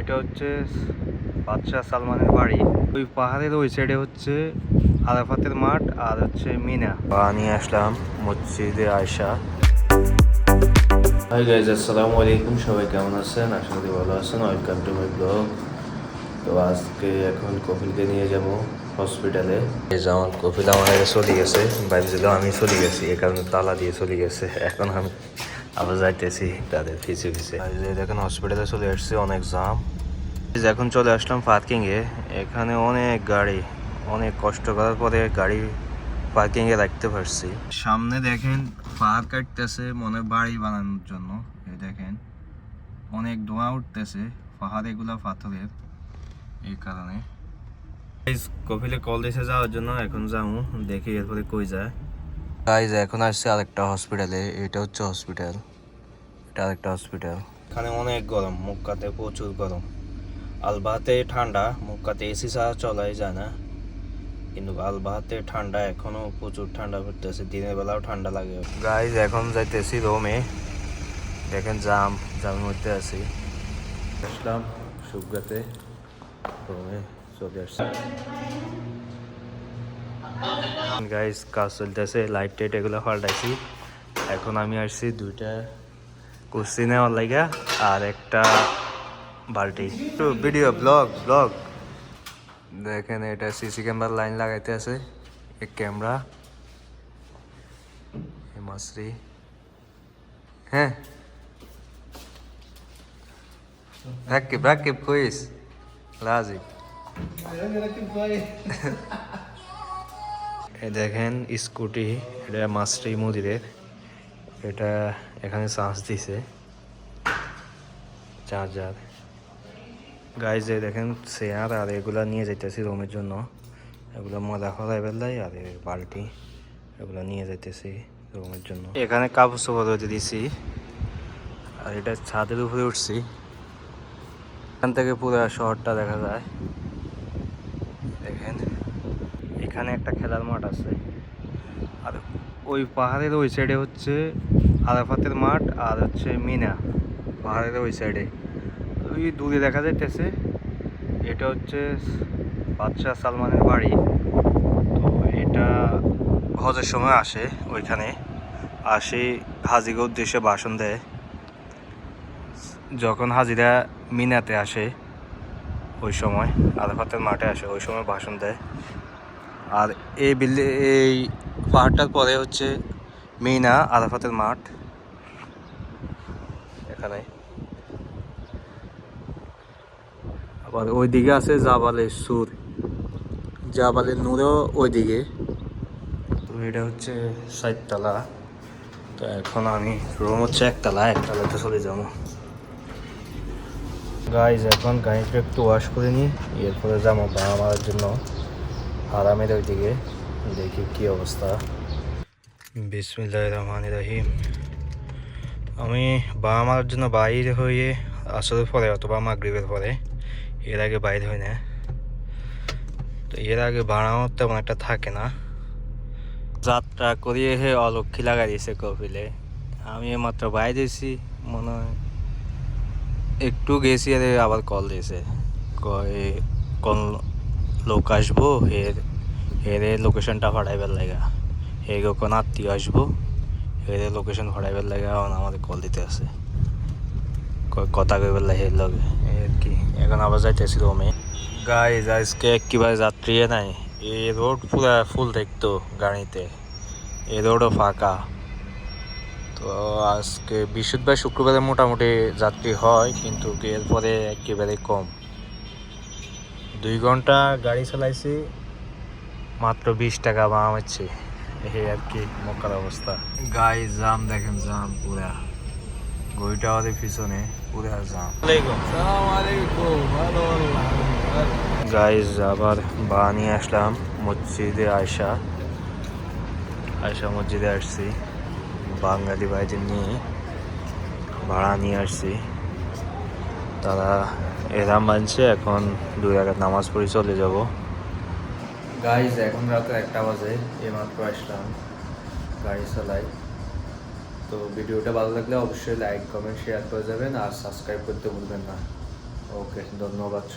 এটা হচ্ছে বাদশাহ সালমানের বাড়ি। ওই পাহাড়ের ওই সাইডে হচ্ছে আরাফাতের মাঠ আর হচ্ছে মিনা। নিয়ে আসলাম মসজিদে আয়সা হাই গাইজ আসসালামু আলাইকুম সবাই কেমন আছেন? আশা করি ভালো আছেন। ওয়েলকাম টু মাই ব্লগ তো আজকে এখন কপিলকে নিয়ে যাব হসপিটালে যেমন কপিল আমার আগে চলে গেছে ভাবছিল আমি চলে গেছি এ কারণে তালা দিয়ে চলে গেছে। এখন আমি আবার যাইতেছি তাদের ফিসে ফিসে দেখেন হসপিটালে চলে আসছে অনেক জাম এখন চলে আসলাম পার্কিং এ এখানে অনেক গাড়ি, অনেক কষ্ট করার পরে গাড়ি পার্কিং এ রাখতে পারছি। সামনে দেখেন পাহাড় কাটতেছে, মনে বাড়ি বানানোর জন্য। এই দেখেন, অনেক ধোঁয়া উঠতেছে, পাহাড় এগুলা পাথরের, এই কারণে। কপিলে কল দিয়েছে যাওয়ার জন্য, এখন যাব দেখি এরপরে কই যায়। গাইজ এখন আসছে আরেকটা হসপিটালে এটা হচ্ছে হসপিটাল এটা আরেকটা হসপিটাল এখানে অনেক গরম মুক্কাতে প্রচুর গরম। আলবাহাতে ঠান্ডা মুক্কাতে এসি ছাড়া চলাই যায় না। কিন্তু আলবাহাতে ঠান্ডা এখনও প্রচুর ঠান্ডা পড়তেছে। দিনের বেলাও ঠান্ডা লাগে। গাইজ এখন যাইতেছি রোমে দেখেন জাম জামের মধ্যে আছি। আসলাম সুগাতে রোমে চলে আসছি। গাইস কাজ চলতেছে লাইট টাইট এগুলো পাল্টাইছি এখন আমি আসছি দুইটা কুর্সি নেওয়ার লাগা আর একটা বালতি। তো ভিডিও ব্লগ ব্লগ দেখেন এটা সিসি ক্যামেরার লাইন লাগাইতে আছে এক ক্যামেরা মাসরি হ্যাঁ। রাকিব রাকিব কইস? লাজিক এ দেখেন স্কুটি এটা মাস্টারি মুদিরের। এটা এখানে চার্জ দিছে। চার্জার। গাইজ এ দেখেন চেয়ার আর এগুলা নিয়ে যাইতেছি রুমের জন্য। এগুলো মজা খরাই বেলায় আর বালতি এগুলো নিয়ে যাইতেছি রুমের জন্য। এখানে কাপড় চোপড় রোদে দিছি। আর এটা ছাদের উপরে উঠছি। এখান থেকে পুরো শহরটা দেখা যায়। দেখেন, এখানে একটা খেলার মাঠ আছে। আর ওই পাহাড়ের ওই সাইডে হচ্ছে আরাফাতের মাঠ আর হচ্ছে মিনা, পাহাড়ের ওই সাইডে ওই দূরে দেখা যাইতেছে, এটা হচ্ছে বাদশাহ সালমানের বাড়ি। তো এটা হজের সময় আসে ওইখানে আসে হাজিকে উদ্দেশ্যে ভাষণ দেয়। যখন হাজিরা মিনাতে আসে, ওই সময় আরাফাতের মাঠে আসে, ওই সময় ভাষণ দেয়। আর এই বিল্ডিং, এই পাহাড়টার পরে হচ্ছে মিনা আরাফাতের মাঠ। এখানে। আবার ওইদিকে আছে জাবালের সুর। জাবালের নূরেও ওইদিকে। তো এটা হচ্ছে সাততলা তো এখন আমি রুম হচ্ছে একতলা একতলাতে চলে যাব। গাইজ এখন গাড়িটা একটু ওয়াশ করে নিই। এরপরে যাব বাবা মারার জন্য আরামের ওইদিকে। দেখি কি অবস্থা। বিসমিল্লাহ রহমান রহিম। আমি বাবা মারার জন্য বাইরে হয়ে আসরের পরে অথবা মাগরিবের পরে এর আগে বাইরে হই না। তো এর আগে বাড়ানো তেমন একটা থাকে না। যাত্রা করিয়ে হে অলক্ষী লাগাই দিয়েছে কপিলে। আমি মাত্র বাইরেছি মনে হয় একটু গেছি আর আবার কল দিয়েছে। কয়, কোন লোক আসব? এর এর লোকেশনটা ভাড়াইবার লাগা। হে কোন আত্মীয় আসব এর লোকেশন ভাড়াইবার লাগা, এখন আমাদের কল দিতে আছে। কথা কইবার লাগে এর লগে। আর কি, এখন আবার যাইতেছি রোমে। গাইজ আজকে একেবারে যাত্রী নাই। এই রোড পুরা ফুল দেখতো গাড়িতে। এই রোডও ফাঁকা। তো আজকে বৃহস্পতিবার, শুক্রবারে মোটামুটি যাত্রী হয়, কিন্তু এরপরে একেবারে কম। দুই ঘণ্টা গাড়ি চালাইছি, মাত্র বিশ টাকা বাম হচ্ছে। এই আর কি মক্কার অবস্থা। গাই জাম দেখেন জাম পুরা। গই টাওয়ারের পিছনে পুরা জাম। গাইজ আবার বা নিয়ে আসলাম মসজিদে আয়সা আয়সা মসজিদে আসছি বাঙালি ভাইদের নিয়ে ভাড়া নিয়ে আসছি। তারা এরাম মানছে এখন দুই রাখাত নামাজ পড়ে চলে যাব। গাইজ এখন রাত একটা বাজে, এইমাত্র আসলাম গাড়ি চালাই তো ভিডিওটা ভালো লাগলে অবশ্যই লাইক কমেন্ট শেয়ার করে যাবেন আর সাবস্ক্রাইব করতে ভুলবেন না। ওকে ধন্যবাদ।